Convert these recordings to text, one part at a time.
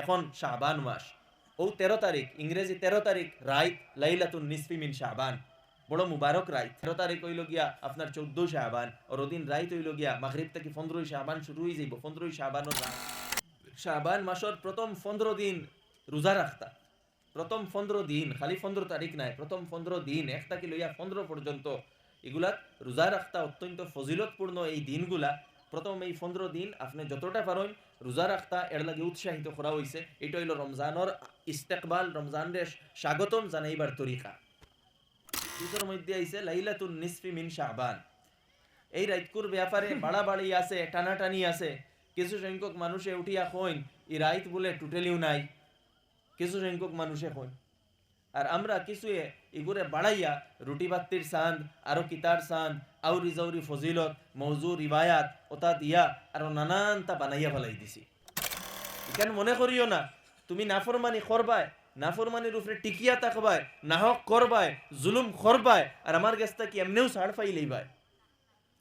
এখন শাহবান মাস। ও তেরো তারিখ, ইংরেজি তেরো তারিখ, রাইত লাইলাতুন নিসফি মিন শাহবান বড় মুবারক রাইত। তেরো তারিখ হইল গিয়া আপনার চৌদ্দ শাহবান আর ওদিন রাইত হইল গিয়া মাগরিব থেকে পনেরোই শাহবান শুরু হয়ে যাইব। পনেরোই শাহবানও রাত। শাহবান মাসের প্রথম পনেরো দিন রোজা রাখতা। প্রথম পনেরো দিন, খালি পনেরো তারিখ নাই, প্রথম পনেরো দিন এক থাকি লইয়া পনেরো পর্যন্ত এগুলাত রোজা রাখতা অত্যন্ত ফজিলতপূর্ণ এই দিনগুলা। প্রথম এই পনেরো দিন আপনি যতটা পারেন রোজা রাখতা, এর লাগে উৎসাহিত করা হয়েছে এটা হইল রমজানের ইস্তেকবাল, রমজানের স্বাগতম জানাইবার তরিকা। দুটোর মধ্যে আইছে, লাইলাতুন নিসফি মিন শাহবান এই রাইতকুর ব্যাপারে বাড়াবাড়ি আছে, টানাটানি আছে। কিছু সংখ্যক মানুষে উঠিয়া হইন এই রাইত বলে টুটেলিও নাই। কিছু সংখ্যক মানুষে কইন আর আমরা কিছুয়ে ইগুরে বাড়াইয়া রুটি বাত্তির সান্দ, আরও কিতার সান্দ, আউরি জাউরি ফজিলত, মৌজু রিবায়াত, ওতা দিয়া আরও নানান তা বানাইয়া ফেলাই দিছি। এখানে মনে করিও না, তুমি নাফরমানি করবায় নাফরমানির উপরে টিকিয়া থাকবায় নাহক করবায় জুলুম করবায় আর আমার কাছটা কি এমনিও ছাড় পাই লইবায়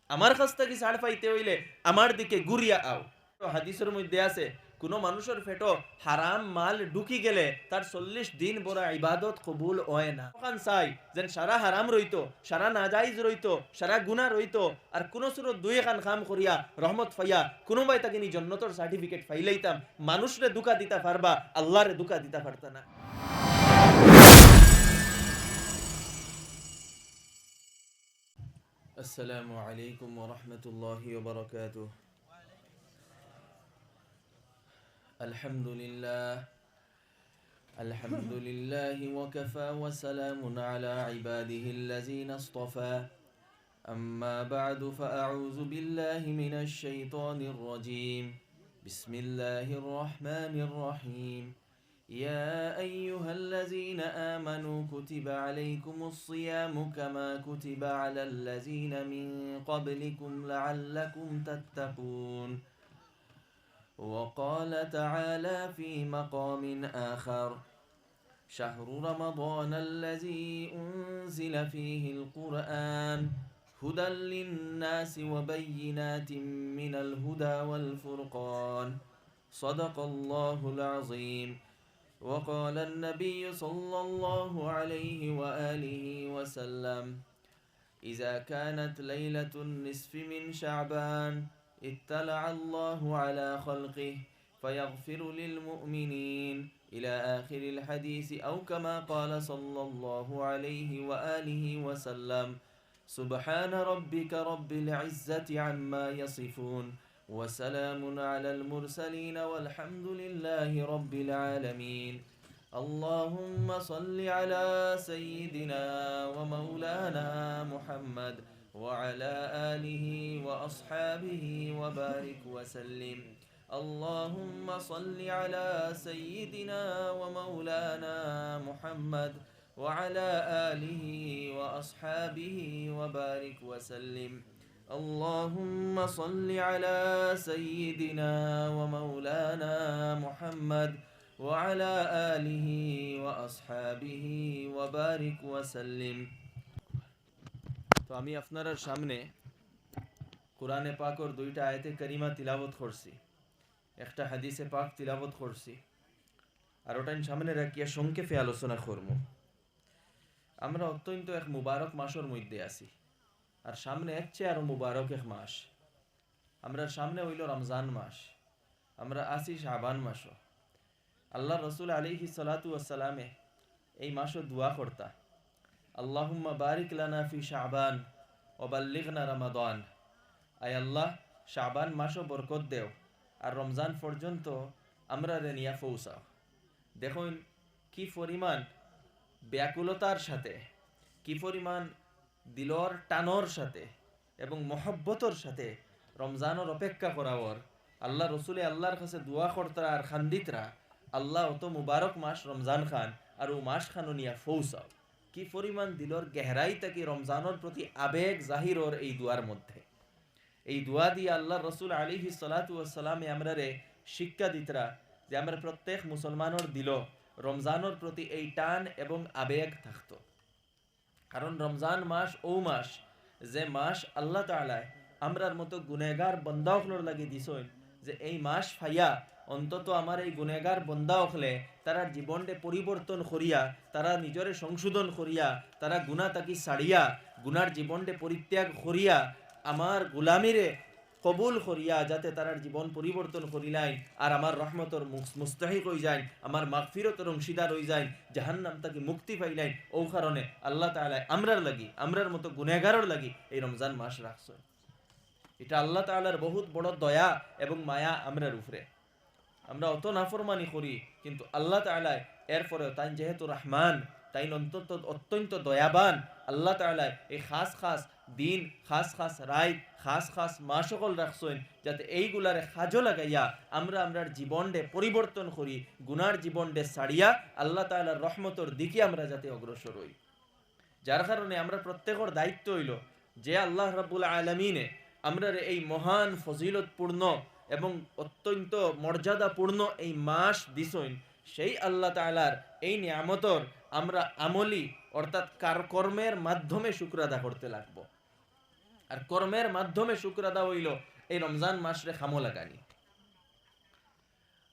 আমার কাছ থেকে ছাড় পাইতে হইলে আমার দিকে গুরিয়া আও। হাদিসের মধ্যে আছে কোনো মানুষের ফেটো হারাম মাল ঢুকি গেলে তার চল্লিশ দিন বড় ইবাদত কবুল হয় না। ওখান চাই যে সারা হারাম রইত, সারা নাজাইজ রইত, সারা গুণা রইত, আর কোন সুরত দুই এখান খাম করিয়া রহমত ফাইয়া কোনো ভাই তাকে নি জন্নতর সার্টিফিকেট ফাইলাইতাম মানুষরে দুকা দিতে পারবা, আল্লাহরে দুকা দিতে পারত না। আসসালামু আলাইকুম ওয়া রাহমাতুল্লাহি الحمد لله الحمد لله وكفى وسلام على عباده الذين اصطفى. أما بعد فأعوذ بالله من الشيطان الرجيم. بسم الله الرحمن الرحيم. يا أيها الذين آمنوا كتب عليكم الصيام كما كتب على الذين من قبلكم لعلكم تتقون. وقال تعالى في مقام آخر شهر رمضان الذي أنزل فيه القرآن هدى للناس وبينات من الهدى والفرقان. صدق الله العظيم. وقال النبي صلى الله عليه وآله وسلم إذا كانت ليلة النصف من شعبان اطلع الله على خلقه فيغفر للمؤمنين. إلى آخر الحديث أو كما قال صلى الله عليه وآله وسلم سبحان ربك رب العزة عما يصفون وسلام على المرسلين والحمد لله رب العالمين. اللهم صل على سيدنا ومولانا محمد وعلى آله وأصحابه وبارك وسلم. اللهم صل على سيدنا ومولانا محمد وعلى آله وأصحابه وبارك وسلم. اللهم صل على سيدنا ومولانا محمد وعلى آله وأصحابه وبارك وسلم. তো আমি আপনার সামনে কোরআনে পাকর দুইটা আয়তে করিমা তিলাবত করছি। একটা হাদিসে পাক তিলাবত করছি আর ওটাই সামনে রাখিয়া সংক্ষেপে আলোচনা করব। আমরা অত্যন্ত এক মুবারক মাসের মধ্যে আছি আর সামনে এক চেয়ে আরও মুবারক এক মাস। আমরা সামনে হইল রমজান মাস। আমরা আছি শাবান মাসও। আল্লাহ রসুল আলিহি সালাতু আসসালামে এই মাসও দোয়া করতা। আল্লাহুম্মা বারিক লানা ফি শাবান ওবাল্লিগনা রমাদান আয় আল্লাহ শাবান মাসও বরকত দেও, আর রমজান পর্যন্ত আমরা রে নিয়া পৌঁছাও। দেখুন কি পরিমাণ ব্যাকুলতার সাথে, কি পরিমাণ দিলর টানর সাথে এবং মহব্বতর সাথে রমজানের অপেক্ষা করাওয়ার। আল্লাহ রসুলে আল্লাহর কাছে দোয়া করতারা আর খান্দিতরা আল্লাহ অত মুবারক মাস রমজান খান আর ও মাস খানো নিয়া ফৌসাও কি পরিমাণ দিলর গেহরাই তাকে রমজানের প্রতি আবেগ জাহিরর এই দুয়ার মধ্যে? এই দোয়া দিয়ে আল্লাহ রসুল আলী সালাতামে আমরা রে শিক্ষা দিতরা যে আমরা প্রত্যেক মুসলমানের দিল রমজানের প্রতি এই টান এবং আবেগ থাকতো। কারণ রমজান মাস ও মাস যে মাস আল্লাহ তালায় আমরার মতো গুনেগার বন্দাওকলোর লাগে দিছইন যে এই মাস ফাইয়া অন্তত আমার এই গুনেগার বন্দা হলে তারা জীবনটে পরিবর্তন করিয়া, তারা নিজরে সংশোধন করিয়া, তারা গুণা তাকি ছাড়িয়া গুনার জীবনটে পরিত্যাগ করিয়া আমার গুলামিরে কবুল করিয়া যাতে তারার জীবন পরিবর্তন করিলাই আর আমার রহমতর মুস- মুস্তাহিক হয়ে যায় আমার মাগফিরতর অংশীদার হয়ে যায়, জাহান্নাম তাকে মুক্তি পাইলাই ও কারণে আল্লাহ তাআলা আমরার লাগি আমরার মতো গুনেগারর লাগি এই রমজান মাস রাখছো এটা আল্লাহ তাআলার বহুত বড় দয়া এবং মায়া আমরার উপরে। আমরা অত নাফরমানি করি, কিন্তু আল্লাহ তাআলা এরপরেও তাই যেহেতু রহমান, তাই অন্তত অত্যন্ত দয়াবান, আল্লাহ তাআলা এই খাস খাস দিন, খাস খাস রায় খাস খাস মা সকল রাখছেন, যাতে এইগুলারে সাজো লাগাইয়া আমরা আমরার জীবনডে পরিবর্তন করি, গুনার জীবনডে ছাড়িয়া আল্লাহ তাআলার রহমতর দিকে আমরা যাতে অগ্রসর হই। যার কারণে আমরা প্রত্যেকের দায়িত্ব হইল যে আল্লাহ রাব্বুল আলমিনে আমরা এই মহান ফজিলতপূর্ণ এবং অত্যন্ত মর্যাদাপূর্ণ এই মাস দিছইন সেই আল্লাহ তাআলার এই নিয়ামতর আমরা আমলি অর্থাৎ কার কর্মের মাধ্যমে শুক্র আদা করতে লাগবো। আর কর্মের মাধ্যমে শুক্র আদা হইল এই রমজান মাসরে খামো লাগানি।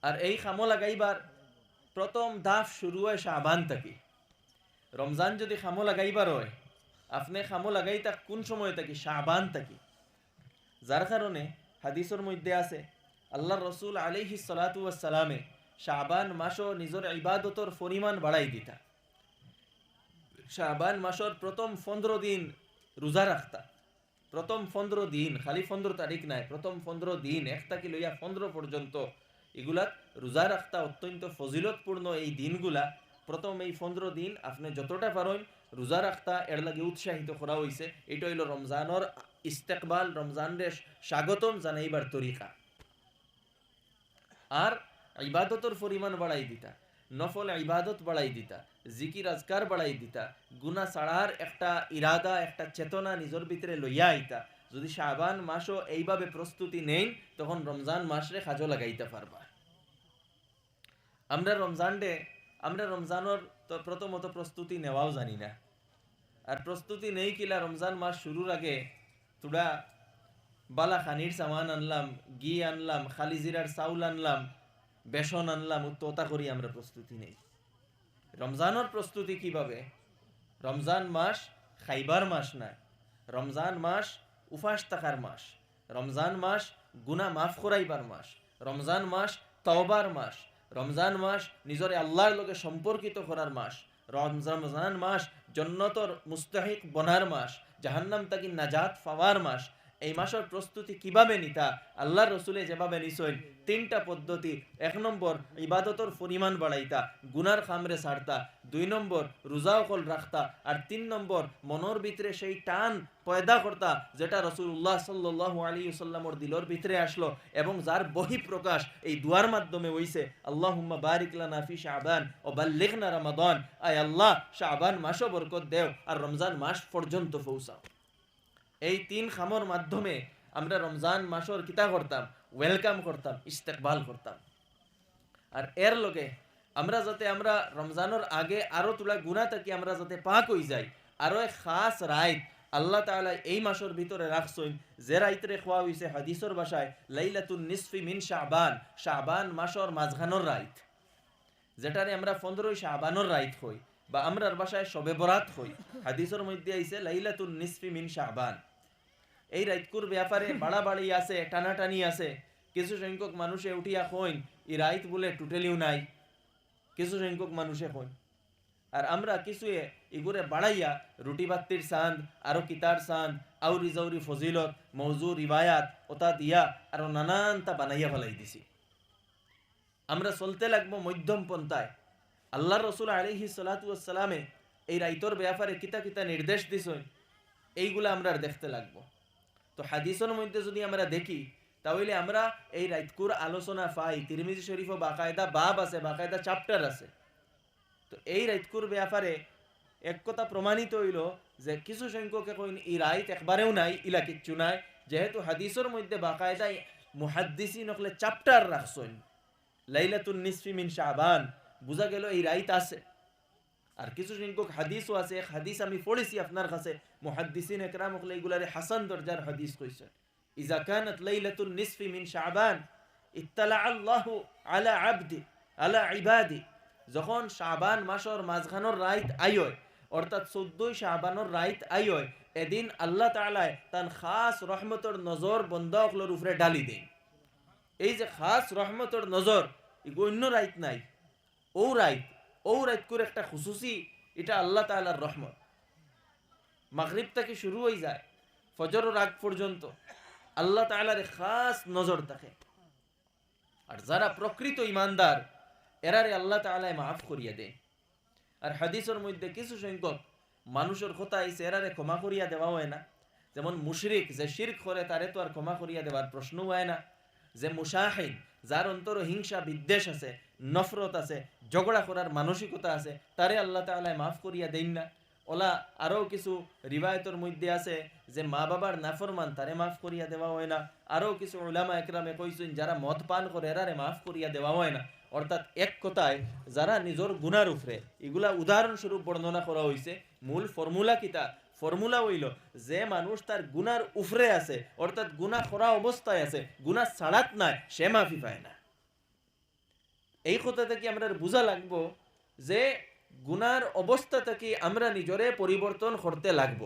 আর এই খামো লাগাইবার প্রথম ধাপ শুরু হয় শাবান থাকি। রমজান যদি খামো লাগাইবার হয়, আপনি খামো লাগাইতা কোন সময় থাকি? শাবান থাকি। যার কারণে হাদিসের মধ্যে আছে আল্লাহ রসুল আলিহি সালামে শাবান মাসও নিজের ইবাদতর পরিমাণ বাড়াই দিতা। শাবান মাসর প্রথম পনেরো দিন রোজা রাখতা। প্রথম পনেরো দিন, খালি পনেরো তারিখ নাই, প্রথম পনেরো দিন এক থাকি লইয়া পনেরো পর্যন্ত এগুলাত রোজা রাখতা, অত্যন্ত ফজিলতপূর্ণ এই দিনগুলা। প্রথম এই পনেরো দিন আপনি যতটা পারেন রোজা রাখতা, এর লাগে উৎসাহিত করা হয়েছে এটা হইল রমজানর ইস্তেকবাল রমজানের স্বাগতম জানাইবার তরিকা। আর ইবাদতর পরিমাণ বাড়াই দিতা, নফল ইবাদত বাড়াই দিতা, জিকির আজকার বাড়াই দিতা গুনা ছাড়ার একটা ইরাদা, একটা চেতনা নিজের ভিতরে লইয়া আইতা। যদি শাবান মাসও এইভাবে প্রস্তুতি নেই তখন রমজান মাসরে কাজও লাগাইতে পারবা। আমরা রমজান ডে আমরা রমজানের তো প্রথমত প্রস্তুতি নেওয়াও জানি না। আর প্রস্তুতি নেই কিলা রমজান মাস শুরুর আগে তুড়া বালা খানির সামান আনলাম, ঘি আনলাম, খালি জিরার চাউল আনলাম, বেসন আনলাম তোতা করি আমরা প্রস্তুতি নেই। রমজানের প্রস্তুতি কীভাবে? রমজান মাস খাইবার মাস না, রমজান মাস উপাস থাকার মাস, রমজান মাস গুনা মাফ করাইবার মাস, রমজান মাস তওবার মাস, রমজান মাস নিজরে আল্লাহর লগে সম্পর্কিত করার মাস রমজান মাস জন্নতর মুস্তাহিক বনার মাস জাহান্নাম তাকি নাজাত পাওয়ার মাস। এই মাসের প্রস্তুতি কীভাবে নিতা? আল্লাহ রসুলে যেভাবে নিছইন তিনটা পদ্ধতি। এক নম্বর, ইবাদতর পরিমাণ বাড়াইতা, গুনার খামরে ছাড়তা। দুই নম্বর রোজা অকল রাখতা। আর তিন নম্বর, মনের ভিতরে সেই টান পয়দা করতা, যেটা রসুল্লাহ সাল্লাহ আলী সাল্লামর দিলর ভিতরে আসলো এবং যার বহি প্রকাশ এই দুয়ার মাধ্যমে হইছে। আল্লাহ বারিক লানা ফি শাবান ও বাল্লিগনা রমাদান। আয় আল্লাহ শাহবান মাসও বরকত দেও আর রমজান মাস পর্যন্ত পৌঁছাও। এই তিন খামর মাধ্যমে আমরা রমজান মাসর কিতা করতাম? ওয়েলকাম করতাম, ইস্তেকবাল করতাম। আর এর লগে আমরা যাতে আমরা রমজানের আগে আরও তুলা গুণা থাকি, আমরা যাতে পাক হয়ে যাই, আরও এক খাস রাইত আল্লাহ তাআলা এই মাসের ভিতরে রাখছইন যে রাইতরে খোয়া হইছে হাদিসর ভাষায়, লাইলাতুন নিসফি মিন শাবান শাবান মাসর মাঝখানোর রাইত। যেটারে আমরা পনেরোই শাবানোর রাইত হই বা আমরার বাসায় সবে বরাত হই হাদিসের মধ্যে আইছে, লাইলাতুন নিসফি মিন শাবান। এই রাইতকুর ব্যাপারে বাড়াবাড়ি আছে, টানাটানি আছে। কিছু সংখ্যক মানুষে উঠিয়া কইন এই রাইত বলে টুটেলিও নাই। কিছু সংখ্যক মানুষে কইন। আর আমরা কিছু ইগুরে বাড়াইয়া রুটি বাত্তির সান্দ আরও কিতার সান্দ আউরি জাউরি ফজিলত, মৌজু রিবায়াত ওতা দিয়া আরও নানানটা বানাইয়া ফেলাই দিছি। আমরা চলতে লাগবো মধ্যম পন্থায়। আল্লাহ রসুল আলিহি সালাতামে এই রাইতর ব্যাপারে কিতা কিতা নির্দেশ দিছেন। এইগুলা আমরা দেখতে লাগবো। তো হাদিসের মধ্যে যদি আমরা দেখি, তাহলে আমরা এই রাইতকুর আলোচনা পাই। তিরমিজি শরীফ বাকায়দা বাব আছে, বাকায়দা চ্যাপ্টার আছে। তো এই রাইতকুর ব্যাপারে এক কথা প্রমাণিত হইল যে কিছু সংখ্যক কইন এই রাইত একবারেও নাই, ইলা কিচ্ছু নাই। যেহেতু হাদিসের মধ্যে বাকায়দা মুহাদ্দিসি নকলে চ্যাপ্টার রাখছেন। লাইলাতুন নিসফি মিন শাবান। বুঝা গেল এই রাইত আছে। আর কিছু সংখ্যক হাদিসও আছে, এক হাদিস আমি পড়েছি আপনার কাছে, মুহাদ্দিসিন একরাম হকলে এগুলারে হাসান দরজার হাদিস কইছেন ইজা কানাত লাইলাতুন নিসফি মিন শাবান, ইত্তালা আল্লাহু আলা আবদি, আলা ইবাদি। যখন শাবান মাসর মাঝখানোর রাইত আইয় অর্থাৎ চোদ্দই শাবানোর রাইত আইয় এদিন আল্লাহ তালায় তান খাস রহমতর নজর বন্ধকলোর উপরে ডালি দেয় এই যে খাস রহমতর নজর অন্য রাইত নাই, ও রাইত ও একটা খুশুসি এটা আল্লাহ তালার রহমত। মাগরিব থেকে শুরু হয়ে যায় ফজর রাগ পর্যন্ত আল্লাহ তালার খাস নজর থাকে আর যারা প্রকৃত ইমানদার এরারে আল্লাহ তালায় মাফ করিয়া দেয়। আর হাদিসের মধ্যে কিছু সংখ্যক মানুষের কথা আইসে এরারে ক্ষমা করিয়া দেওয়া হয় না। যেমন মুশরিক, যে শির্ক করে, তারে তো আর ক্ষমা করিয়া দেওয়ার প্রশ্ন হয় না। যে মুশাহিদ যার অন্তর হিংসা, বিদ্বেষ আছে, নফরত আছে, ঝগড়া করার মানসিকতা আছে তারে আল্লাহ তালায় মাফ করিয়া দেন না। ওলা আরও কিছু রিবায়তের মধ্যে আছে যে মা বাবার নাফরমান তারে মাফ করিয়া দেওয়া হয় না। আরও কিছু ওলামা একরামে কইছেন যারা মদ পান করে এরারে মাফ করিয়া দেওয়া হয় না। অর্থাৎ এক কথায় যারা নিজের গুনার উপরে এগুলা উদাহরণস্বরূপ বর্ণনা করা হয়েছে মূল ফর্মুলা কিতা ফর্মুলা হইল যে মানুষ তার গুনার উফরে আছে অর্থাৎ গুনা করা অবস্থায় আছে গুনা ছাড়াত নাই, সে মাফি পায় না। এই কথা থেকে আমরা বোঝা লাগবো যে গুনার অবস্থা থেকে আমরা নিজরে পরিবর্তন করতে লাগব।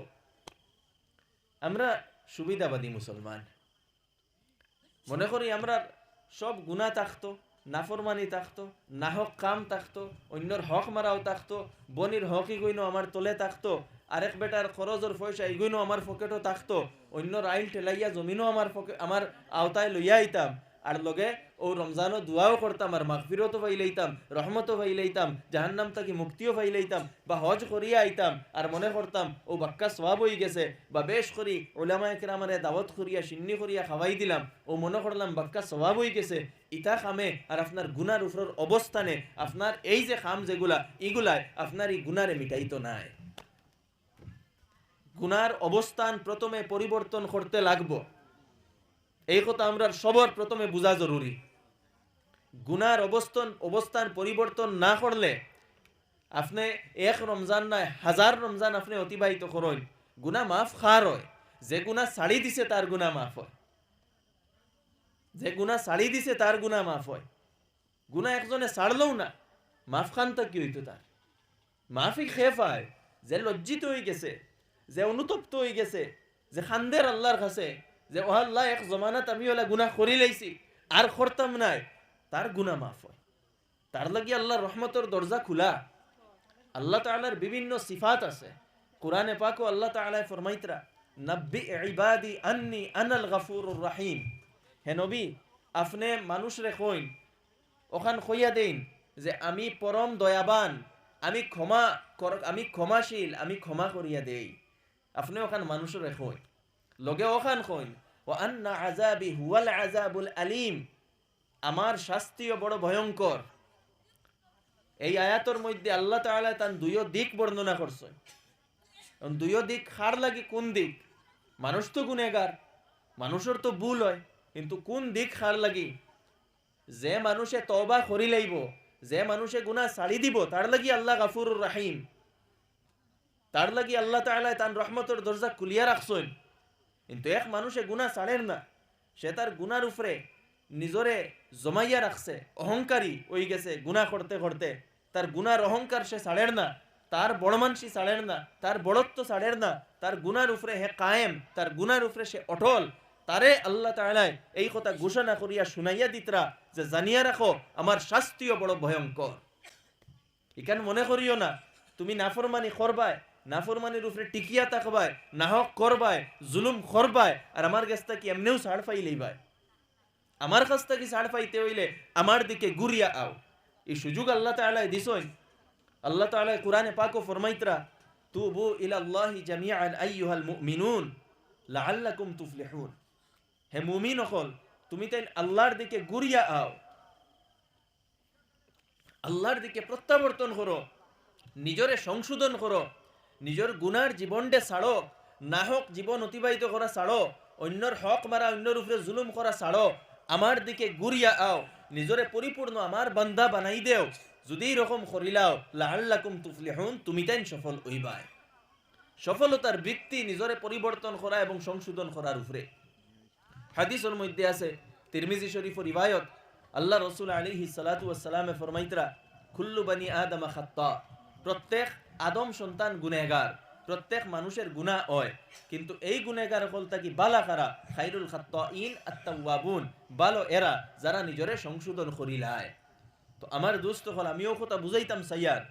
আমরা সুবিধাবাদী মুসলমান মনে করি আমরা সব গুণা থাকতো নাফরমানি থাকতো নাহক কাম থাকতো অন্যর হক মারাও থাকতো বনির হক ইগইনো আমার তলে থাকতো আরেক বেটার খরচর পয়সা ইগইনো আমার পকেটও থাকতো অন্যর আইল ঠেলাইয়া জমিনও আমার আমার আওতায় লইয়া আইতাম আর লগে ও রমজানও দোয়াও করতাম আর মাগফিরতও পাইলাইতাম রহমতও পাইলাইতাম জাহান্নাম তাকে মুক্তিও পাইলাইতাম বা হজ করিয়া আইতাম আর মনে করতাম ও বাক্কা সবাব হয়ে গেছে, বা বেশ করি ওলামা একরামারে দাওয়াত করিয়া সিন্নি করিয়া খাওয়াই দিলাম ও মনে করলাম বাক্কা সবাব হয়ে গেছে, ইতা খামে আর আপনার গুনার উপর অবস্থানে আপনার এই যে খাম যেগুলা ইগুলায় আপনার এই গুনারে মিটাইতো নাই। গুনার অবস্থান প্রথমে পরিবর্তন করতে লাগবো। এই কথা আমরা সবার প্রথমে বোঝা জরুরি। গুনার অবস্থান অবস্থান পরিবর্তন না করলে আপনি এক রমজান নাই, হাজার রমজান আপনি অতিবাহিত করেন। গুনা মাফ খার হয়। যে গুনা ছাড়ি দিছে তার গুনা মাফ হয়। যে গুনা ছাড়ি দিছে তার গুনা মাফ হয়। গুনা একজনে ছাড়লেও না, মাফ খান তো কি হইতো তার? মাফি খেয়ে পায় যে লজ্জিত হয়ে গেছে। যে অনুতপ্ত হয়ে গেছে, যে খান্দের আল্লাহর কাছে, যে ও আল্লাহ এক জমানাত আমি ওলা গুনাহ করি লাইছি আর করতাম নাই তার গুনাহ মাফ হয়। তার লাগি আল্লাহর রহমতর দরজা খোলা। আল্লাহ তাআলার বিভিন্ন সিফাত আছে। কোরআনে পাকও আল্লাহ তাআলা ফরমাইতরা নব্বি ইবাদি আন্নি আনাল গাফুরুর রাহিম হে নবী, আপনি মানুষ রে কইন ওখান কইয়া দেন যে আমি পরম দয়াবান, আমি ক্ষমা আমি ক্ষমাশীল, আমি ক্ষমা করিয়া দেই। আপনি ওখান মানুষের কইন লগে ওখান কইন ও আন্না আজাবি হুয়াল আজাবুল আলিম। আমার শাস্তিও বড় ভয়ঙ্কর। এই আয়াতর মধ্যে আল্লাহ তাআলা তার দুইও দিক বর্ণনা করছে। দুইও দিক খার লাগে কোন দিক? মানুষ তো গুনেগার মানুষের তো ভুল হয়, কিন্তু কোন দিক খার লাগি? যে মানুষে তবা করি লাইব, যে মানুষে গুনাহ ছাড়ি দিব, তার লাগি আল্লাহ গাফুরুর রাহিম। তার লাগি আল্লাহ তাআলা তার রহমতের দরজা খুলিয়া রাখছেন। কিন্তু এক মানুষে গুণা ছাড়েন না। সে তার গুনার উপরে নিজরে জমাইয়া রাখছে, অহংকারী ওই গেছে গুণা করতে করতে। তার গুনার অহংকার সে ছাড়ের না, তার বড় মানসি ছাড়ের না, তার বড়ত্ব ছাড়ের না। তার গুনার উপরে হে কায়েম, তার গুনার উপরে সে অটল। তারে আল্লাহ তাআলায় এই কথা ঘোষণা করিয়া শুনাইয়া দিতরা যে, জানিয়া রাখো, আমার শাস্তিও বড় ভয়ঙ্কর। এখানে মনে করিও না, তুমি নাফরমানি করবায় নাফরমানির উপরে টিকিয়া থাকবায়, নাহক করবায়, জুলুম করবায় আর আমার কাছ থেকে এমনিও ছাড় পাইলেই ভাই আমার কাছ থেকে ছাড় পাইতে হইলে আমার দিকে গুরিয়া আও। এই সুযোগ আল্লাহ তাআলা দিছই আল্লাহ তাআলা কোরআনে পাক ফরমাইতরা হে মুমিন হল তুমি তাই আল্লাহর দিকে গুরিয়া আও। আল্লাহর দিকে প্রত্যাবর্তন করো। নিজরে সংশোধন করো। নিজের গুনার জীবনটে ছাড়ো নাহক জীবন অতিবাহিত করা ছাড়ো অন্যর হক মারা অন্যর উপরে জুলুম করা ছাড়ো আমার দিকে গুরিয়া আও নিজরে পরিপূর্ণ আমার বান্দা বানাই দেও, যদি এরকম করিলাও লাল্লাকুম তুফলিহুন, তুমি তাই সফল হইবাই। সফলতার বৃত্তি নিজরে পরিবর্তন করা এবং সংশোধন করার উপরে হাদিসের মধ্যে আছে তিরমিজি শরীফ রিবায়ত আল্লাহ রসুল আলিহি সালাতামে ফরমাইতরা খুল্লু বানি আদমা খাত্তা প্রত্যেক আদম সন্তান গুনেগার প্রত্যেক মানুষের গুণা হয়। কিন্তু এই গুনেগার হল তাকি বালা কারা? খাইরুল খাত্তা ইন আত্মাবুন বালো এরা যারা নিজরে সংশোধন করিলায় তো আমার দোস্ত হল, আমিও কথা বুঝাইতাম সাইয়ার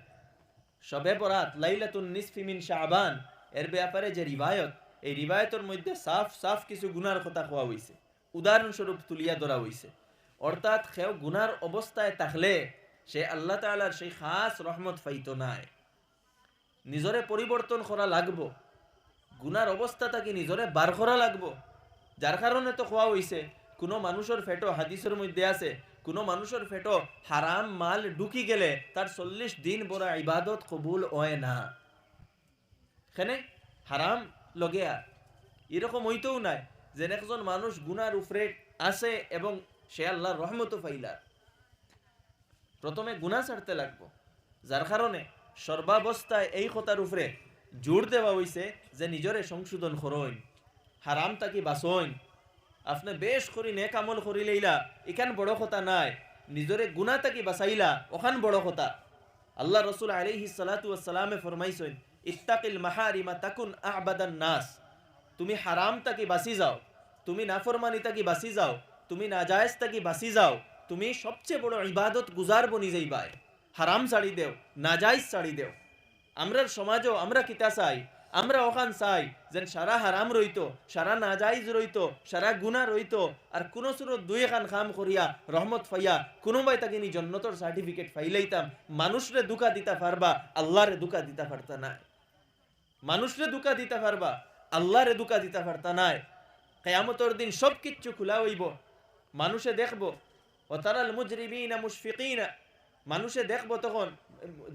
শবে বরাত লাইলাতুন নিসফি শাহবান এর ব্যাপারে যে রিবায়ত, এই রিবায়তের মধ্যে সাফ সাফ কিছু গুনার কথা কোয়া হইছে। উদাহরণস্বরূপ তুলিয়া ধরা হইছে। অর্থাৎ সেও গুনার অবস্থায় থাকলে সে আল্লাহ তাআলার সেই খাস রহমত ফাইত নাই। নিজরে পরিবর্তন করা লাগবো। গুনার অবস্থা তাকে নিজরে বার করা লাগবো? যার কারণে তো খোয়া হইছে কোনো মানুষের ফেটো হাদিসের মধ্যে আছে, কোনো মানুষের ফেটো হারাম মাল ঢুকি গেলে তার চল্লিশ দিন বড় ইবাদত কবুল হয় না। এখানে হারাম লগেয়া। এরকম হইতেও নাই যে একজন মানুষ গুনার উপরে আছে এবং সে আল্লাহর রহমত পাইলা প্রথমে গুণা ছাড়তে লাগবো যার কারণে সর্বাবস্থায় এই কথার উপরে জোর দেওয়া হইছে যে নিজরে সংশোধন করইন হারাম তাকি বাসইন আপনি বেশ করি নেক আমল করি লইলা, এখান বড় কথা নাই। নিজরে গুণা তাকি বাসাইলা ওখান বড় কথা। আল্লাহ রসুল আলিহি সালাতামে ফরমাইছেন, ইত্তাকিল মাহারিমা তাকুন আহবাদান নাস। তুমি হারাম তাকি বাসি যাও? তুমি নাফরমানি তাকি বাসি যাও? তুমি নাজায়েজ তাকি বাসি যাও? তুমি সবচেয়ে বড় ইবাদত গুজার বনি যাইবাই। হারাম ছাড়ি দেও, নাজাইজ ছাড়ি দেও। আমরার সমাজও আমরা কিতা চাই? আমরা ওখান চাই যেন সারা হারাম রইত, সারা নাজাইজ রইতো, সারা গুণা রইত, আর কোনো সুরত দুই এখান খাম করিয়া, রহমত ফাইয়া কোনোবাই তাকে নি জন্নতর সার্টিফিকেট ফাইলাইতাম, মানুষরে দুকা দিতা পারবা আল্লাহরে দুকা দিতা পারতা নাই। মানুষরে দুকা দিতা পারবা আল্লাহরে দুকা দিতা পারতা নাই। কেয়ামতর দিন সব কিচ্ছু খোলা হইব, মানুষে দেখব ও তারাল মুজরিমিনা মুশফিকিনা মানুষে দেখব তখন,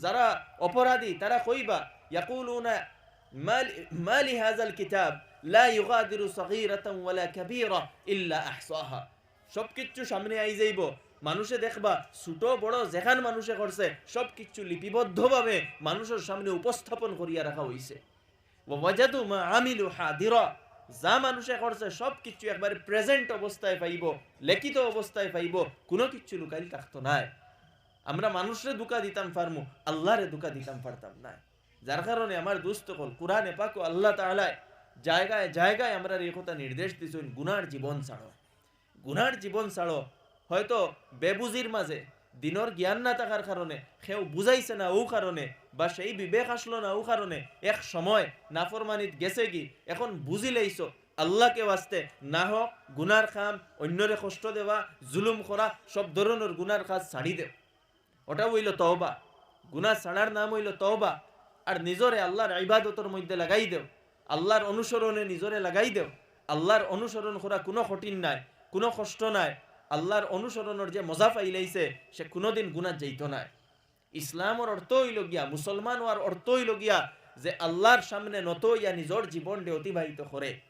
যারা অপরাধী, তারা কইবা, ইয়াকুলুনা, মালি হাজাল কিতাব, লা ইউগাদিরু সগীরাতান ওয়ালা কাবীরা ইল্লা আহসাহা। সবকিছু সামনে আই যাইব। মানুষে দেখবা, ছোট বড় যেখান মানুষে করছে সব কিছু লিপিবদ্ধভাবে মানুষের সামনে উপস্থাপন করিয়া রাখা হইছে। ওয়াজাদু মা আমিলু হাদিরা। যা মানুষে করছে সব কিছু একবারে প্রেজেন্ট অবস্থায় পাইব, লিখিত অবস্থায় পাইব, কোনো কিছু লুকাইল থাকতো নাই। আমরা মানুষরে দুকা দিতাম পারমু আল্লাহরে দুকা দিতাম পারতাম না যার কারণে আমার দুস্থ কল, কোরআনে পাকো আল্লাহ তালায় জায়গায় জায়গায় আমরা এই কথা নির্দেশ দিছেন গুনার জীবন ছাড়ো। গুনার জীবন ছাড়ো, হয়তো বেবুজির মাঝে দিনর জ্ঞান না থাকার কারণে, সেও বুঝাইছে না ও কারণে, বা সেই বিবেক আসলো না ও কারণে, এক সময় নাফরমানিত গেছে কি, এখন বুঝি লাইছো, আল্লাহকে বাঁচতে না হোক, গুনার খাম, অন্যরে কষ্ট দেওয়া, জুলুম করা, সব ধরনের গুনার কাজ ছাড়ি দেও। ওটা হইল তওবা। গুনা ছাড়ার নাম হইল তওবা। আর নিজরে আল্লাহর ইবাদতর মধ্যে লাগাই দেও। আল্লাহর অনুসরণে নিজরে লাগাই দেও। আল্লাহর অনুসরণ করা কোনো কঠিন নাই, কোনো কষ্ট নাই। আল্লাহর অনুসরণের যে মজা পাইলাইছে সে কোনোদিন গুণাত যাইত নাই। ইসলামর অর্থ হইল গিয়া, মুসলমান হওয়ার অর্থ হইল গিয়া, যে আল্লাহর সামনে নত ইয়া নিজর জীবনকে অতিবাহিত করে।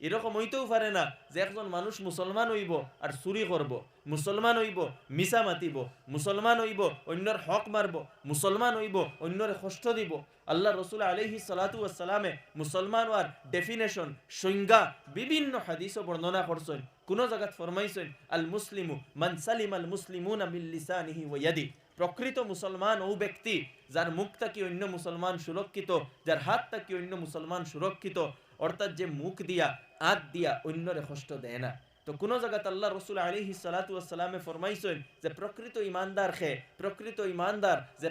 এরকম হইতেও পারে না যে একজন মানুষ মুসলমান হইব আর চুরি করব। মুসলমান হইব, মিছা মাতিব। মুসলমান হইব, অন্যর হক মারব। মুসলমান হইব, অন্যরে কষ্ট দিব। আল্লাহ রসুল আলহি সালাতু সালামে মুসলমান হওয়ার ডেফিনেশন সংজ্ঞা, বিভিন্ন হাদিসও বর্ণনা করছেন। কোন জায়গাত ফরমাইছেন, আল মুসলিমু মান সালিম আল মুসলিমুন মিল্লিসানিহি ওয়াদি প্রকৃত মুসলমান ও ব্যক্তি, যার মুখ থাকি অন্য মুসলমান সুরক্ষিত, যার হাত থাকি অন্য মুসলমান সুরক্ষিত অর্থাৎ যে মুখ দিয়া আত দিয়া অন্যরে কষ্ট দেয় না। তো কোন জায়গাত আল্লাহ রসুল আলিহি সালাতামে ফরমাইছেন যে প্রকৃত ইমানদার খে প্রকৃত ইমানদার যে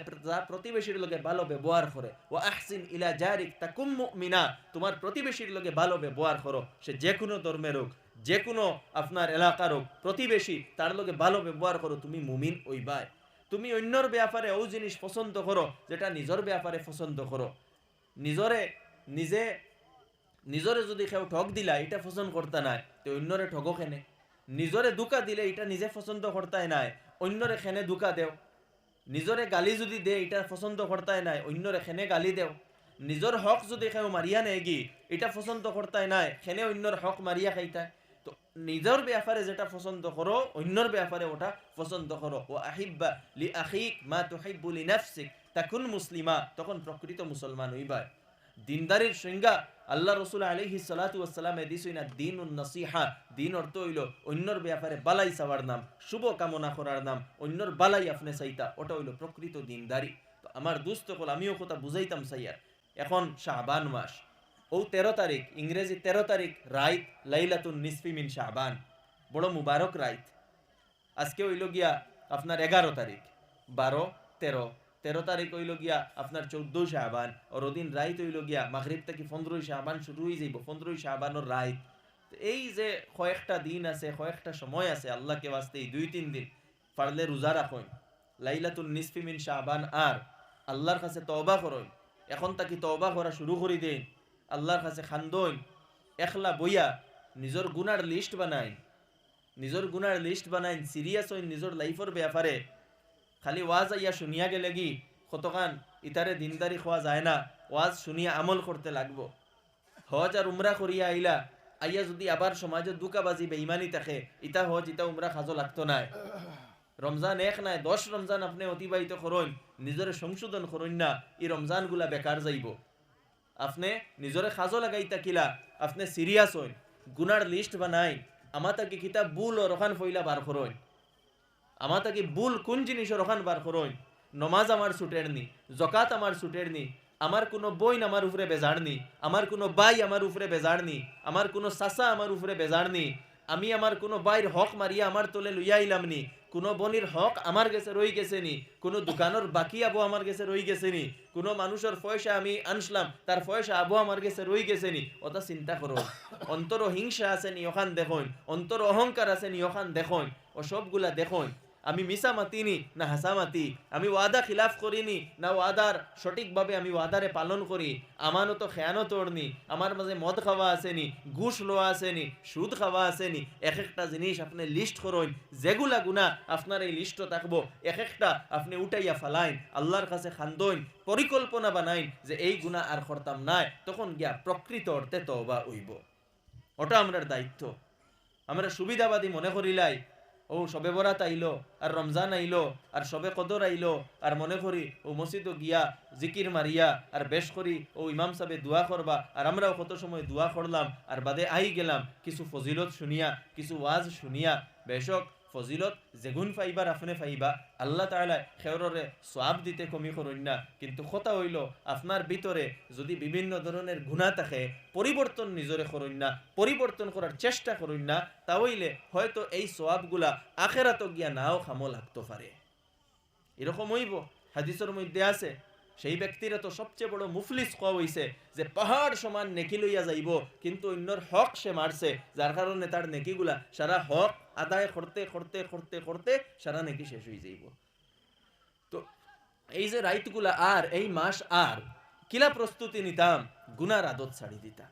প্রতিবেশীর লোকে ভালো ব্যবহার করে। ও আহসিন ইলা জারিক তাকুম মিনা তোমার প্রতিবেশীর লোকে ভালো ব্যবহার করো। সে যে কোনো ধর্মের হোক যে কোনো আপনার এলাকার হোক, প্রতিবেশী তার লোকে ভালো ব্যবহার করো, তুমি মুমিন ওইবাই তুমি অন্যর ব্যাপারে ও জিনিস পছন্দ করো, যেটা নিজের ব্যাপারে পছন্দ করো। নিজরে, নিজে নিজরে যদি কেউ ঠক দিলা এটা পছন্দ করতে নাই, তো অন্যরে ঠগো খেনে নিজরে দুকা দিলে এটা নিজে পছন্দ করতাই নাই, অন্যরে খেনে দুকা দেও? নিজরে গালি যদি দে এটা পছন্দ করতাই নাই, অন্যরে খেনে গালি দেও? নিজর হক যদি কেউ মারিয়া নেগি এটা পছন্দ করতাই নাই খেনে অন্যর হক মারিয়া খাইতায় তো নিজের ব্যাপারে যেটা পছন্দ করো অন্যর ব্যাপারে ওটা পছন্দ করো। ও আহিব্বা লি আহিক মা তুহিব্বু লি নাফসিক তাকুন মুসলিমা তখন প্রকৃত মুসলমান হইবা দিনদারির সংজ্ঞা আল্লাহ রসুল আলহি সালাতাম এদিস না দিন নসিহা। দিন অর্থ হইল অন্যর ব্যাপারে বালাই চাওয়ার নাম, শুভ কামনা করার নাম, অন্যর বালাই আপনি চাইতা, ওটা হইল প্রকৃত দিনদারি। তো আমার দুস্থ কল, আমিও কথা বুঝাইতাম চাইয়ার এখন শাহবান মাস। ও তেরো তারিখ, ইংরেজি তেরো তারিখ, রাইত, লাইলাতুন নিসফি মিন শাহবান বড় মুবারক রাইত। আজকে হইল গিয়া আপনার এগারো তারিখ। বারো, তেরো তেরো তারিখ হইল গিয়া আপনার চৌদ্দই শাহবান আর ওদিন রাইত হইল গিয়া মাগরিব থেকে পনেরোই শাহবান শুরু হয়ে যাইব, পনেরোই শাহবানোর রাইত। এই যে কয়েকটা দিন আছে, কয়েকটা সময় আছে আল্লাহকে বাঁচতে, এই দুই তিন দিন পারলে রোজা রাখুন। লাইলাতুল নিসফি মিন শাহবান আর, আল্লাহর কাছে তওবা করুন। এখন তাকে তওবা করা শুরু করে দেন, আল্লাহর কাছে খান্দইন একলা বইয়া নিজের গুনার লিস্ট বানাই নিজের গুনার লিস্ট বানাইন সিরিয়াস হইন নিজের লাইফের ব্যাপারে। খালি ওয়াজ আইয়া শুনিয়া গেলে কি কতখান ইতারে দিনদারি খোয়া যায় না? ওয়াজ শুনিয়া আমল করতে লাগবো। হজ আর উমরা করিয়া আইলা, আইয়া যদি আবার সমাজে দুকাবাজি বেইমানি থাকে, ইতা হজ, ইতা উমরা খাজো লাগতো নাই। রমজান এক নাই, দশ রমজান আপনি অতিবাহিত করুন, নিজরে সংশোধন করুন না এই রমজানগুলা বেকার যাইব। আপনি নিজরে খাজো লাগাইতা কিলা, আপনি সিরিয়াস হইন, গুনার লিস্ট বানাই আমার তাকে কিতাব বুল ও রখান ফইলা বার করুন। আমার তাকে ভুল কোন জিনিস রখান বার করুন নমাজ আমার ছুটের নি জকাত আমার ছুটের নি, আমার কোনো বইন আমার উপরে বেজার নি, আমার কোনো বাই আমার উপরে বেজার নি, আমার কোনো সাসা আমার উপরে বেজার নি, আমি আমার কোনো বাইর হক মারিয়া আমার তোলে লইয়া আইলাম নি, কোনো বনির হক আমার গেছে রই গেছে নি, কোনো দোকানের বাকি আবো আমার গেছে রই গেছে নি, কোনো মানুষের পয়সা আমি আনসলাম তার পয়সা আবো আমার গেছে রই গেছে নি ওটা চিন্তা করো অন্তর হিংসা আছে নি ওখান দেখুন অন্তর অহংকার আছে নি ওখান দেখুন ও সবগুলা দেখুন। আমি মিসা মাতিনি, না হাসা মাতি। আমি ওয়াদা খিলাফ করিনি, না ওয়াদার সঠিকভাবে আমি ওয়াদারে পালন করি। আমানত খেয়ানো তোড়নি আমার মাঝে মদ খাওয়া আসেনি, ঘুষ লোয়া আসেনি, সুদ খাওয়া আসেনি। এক একটা জিনিস আপনি লিস্ট করুন, যেগুলা গুণা আপনার এই লিস্ট থাকব। এক একটা আপনি উঠাইয়া ফালাইন, আল্লাহর কাছে খান্দইন, পরিকল্পনা বানাইন যে এই গুণা আর করতাম নাই, তখন গিয়া প্রকৃত অর্থে তবা উইব ওটা আমরার দায়িত্ব। আমরা সুবিধাবাদী মনে করিলাই ও, সবে বরাত আইলো, আর রমজান আইলো, আর সবে কদর আইলো, আর মনে করি ও মসজিদ গিয়া জিকির মারিয়া, আর বেশ করি ও ইমাম সাহেবে দোয়া করবা, আর আমরাও কত সময় দোয়া করলাম, আর বাদে আই গেলাম, কিছু ফজিলত শুনিয়া, কিছু ওয়াজ শুনিয়া, বেশক ফজিলত যেগুন ফাইবার আপনি ফাইবা। আল্লাহ তাআলা খেয়ররে সওয়াব দিতে কমি করুন না। কিন্তু কথা হইল আপনার ভিতরে যদি বিভিন্ন ধরনের গুণা থাকে পরিবর্তন নিজরে করুন না পরিবর্তন করার চেষ্টা করুন না, তাহলে হয়তো এই সওয়াবগুলা আখেরাত গিয়া নাও খামো লাগতে পারে এরকম হইব হাদিসের মধ্যে আছে। সেই ব্যক্তির তো সবচেয়ে বড় মুফলিস কোয়া হইছে যে পাহাড় সমান নেকি লইয়া যাইব, কিন্তু অন্যর হক সে মারছে যার কারণে তার নেকিগুলা সারা হক আদায় করতে করতে করতে করতে সারা নেকি শেষ হয়ে যাইব। তো এই যে রাইতগুলা আর, এই মাস আর, কিলা প্রস্তুতি নিতাম? গুনার আদত ছাড়ি দিতা।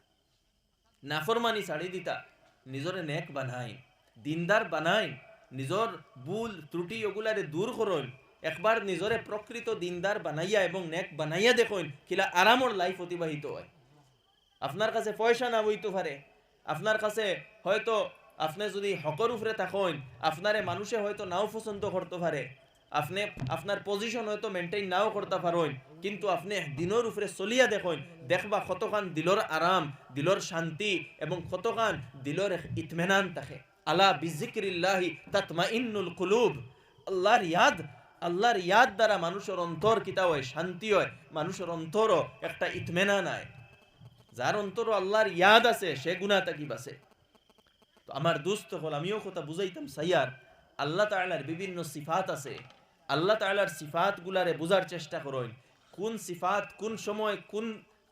নাফরমানি ছাড়ি দিতা। নিজরে নেক বানাই। দিনদার বানাই। নিজর ভুল, ত্রুটি ওগুলারে দূর করইন একবার নিজরে প্রকৃত দিনদার বানাইয়া এবং নেক বানাইয়া দেখুন, কিলা আরামর লাইফ অতিবাহিত হয়। আপনার কাছে পয়সা না বইতে পারে। আপনার কাছে হয়তো আপনি যদি হকর উপরে থাকেন, আপনারে মানুষে হয়তো নাও পছন্দ করতে পারে। আপনি, আপনার পজিশন হয়তো মেনটেন নাও করতে পারেন, কিন্তু আপনি দিনের উপরে চলিয়া দেখুন, দেখবা কতখান দিলর আরাম দিলর শান্তি এবং কতখান দিলর ইতমেনান থাকে। আলা বিজিক্রিল্লাহি তাতমা ইন্নুল কুলুব। আল্লাহর ইয়াদ আল্লাহর ইয়াদ দ্বারা মানুষের অন্তর কিতা হয়? শান্তি হয়। মানুষের অন্তরও একটা ইতমেনা নাই যার অন্তর আল্লাহর ইয়াদ আছে, সে গুণা তাকিব আছে। তো আমার দুস্থ হল আমিও কথা বুঝাইতাম সাইয়ার আল্লাহ তাআলার বিভিন্ন সিফাত আছে। আল্লাহ তাআলার সিফাত গুলারে বোঝার চেষ্টা করুন। কোন সিফাত কোন সময় কোন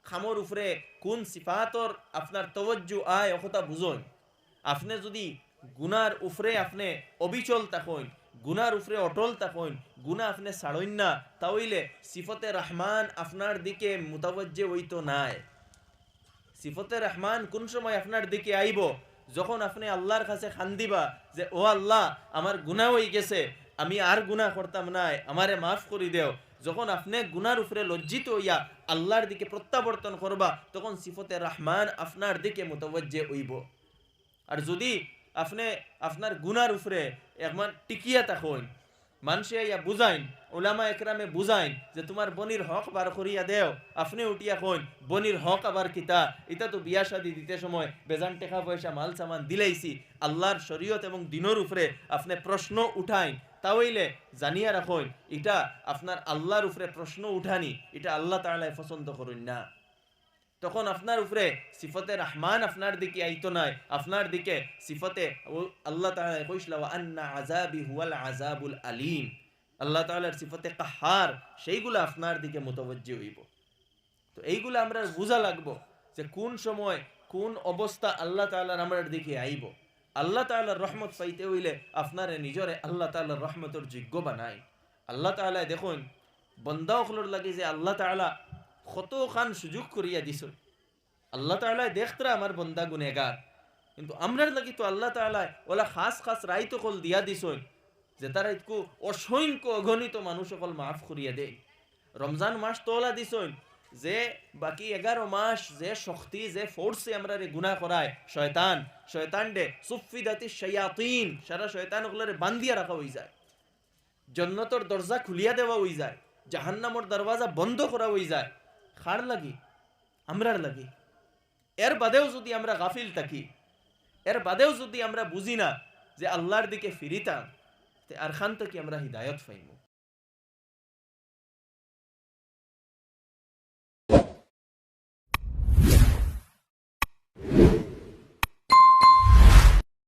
খামর উপরে কোন সিফাতর আপনার তবজ্জু আয় কথা বুঝুন। আপনি যদি গুনার উপরে আপনি অবিচল থাকুন, গুনার উপরে অটল থাকুন গুনা আপনি ছাড়ইন না, তাহলে সিফতে রহমান আপনার দিকে মুতাবজ্জে হইতো নাই। সিফতে রহমান কোন সময় আপনার দিকে আইব যখন আপনি আল্লাহর কাছে খান দিবা যে, ও আল্লাহ, আমার গুণা হয়ে গেছে, আমি আর গুণা করতাম নাই, আমারে মাফ করে দেও। যখন আপনি গুনার উপরে লজ্জিত হইয়া আল্লাহর দিকে প্রত্যাবর্তন করবা, তখন সিফতে রহমান আপনার দিকে মতবজ্জে হইব। আর যদি আপনি আপনার গুনার উপরে একবার টিকিয়া থাকুন মানুষে ইয়া বুঝাইন ওলামা একরামে বুঝাইন যে তোমার বনির হক বার করিয়া দেও। আপনি উঠিয়া কইন, বনির হক আবার কিতা? এটা তো বিয়া শাদি দিতে সময় বেজান টাকা পয়সা, মাল সামান দিলেইছি। আল্লাহর শরীয়ত এবং দিনের উপরে আপনি প্রশ্ন উঠাইন। তাহলে জানিয়া রাখুন এটা আপনার আল্লাহর উপরে প্রশ্ন উঠানি এটা আল্লাহ তাআলায় পছন্দ করুন না। তখন আপনার উপরে সিফতে রহমান আপনার দিকে আইতো নাই, আপনার দিকে সিফতে আল্লাহ তাআলা আলীম। আল্লাহ তাআলার সিফতে কাহার, সেইগুলো আপনার দিকে মুতওয়াজ্জি হইব। তো এইগুলো আমরা বোঝা লাগবো যে কোন সময় কোন অবস্থা আল্লাহ তাআলার আমার দিকে আইব। আল্লাহ তাআলার রহমত পাইতে হইলে আপনারে নিজরে আল্লাহ তাআলার রহমতের যোগ্য বানাই। আল্লাহ তাআলা দেখুন, বন্দা অখলর লাগে যে আল্লাহ তাআলা কত খান সুযোগ করিয়া দিছ। আল্লাহ তাআলা দেখতরা আমার বন্দা গুনেগার কিন্তু আমরার লাগি তো আল্লাহ তাআলা ওলা খাস খাস রাই তো কল দিয়া দিছই যে তারা ইতকু অসংখ্য অগণিত মানুষ সকল মাফ করিয়া দেয়। রমজান মাস তো ওলা দিছই যে বাকি এগারো মাস যে শক্তি, যে ফোর্সে আমরা রে গুনাহ করায়, শয়তান শয়তান ডে সুফিদাতি শায়াতিন, সারা শয়তান ওগুলোরে বান্দিয়া রাখা হয়ে যায়। জন্নতর দরজা খুলিয়া দেওয়া হয়ে যায়, জাহান্নামর দরওয়াজা বন্ধ করা হয়ে যায়। খার লাগি, আমরার লাগি। এর বাদেও যদি আমরা গাফিল থাকি, এর বাদেও যদি আমরা বুঝি না যে আল্লাহর দিকে ফিরিতাম আর খান থেকে আমরা হৃদায়ত পাইমু।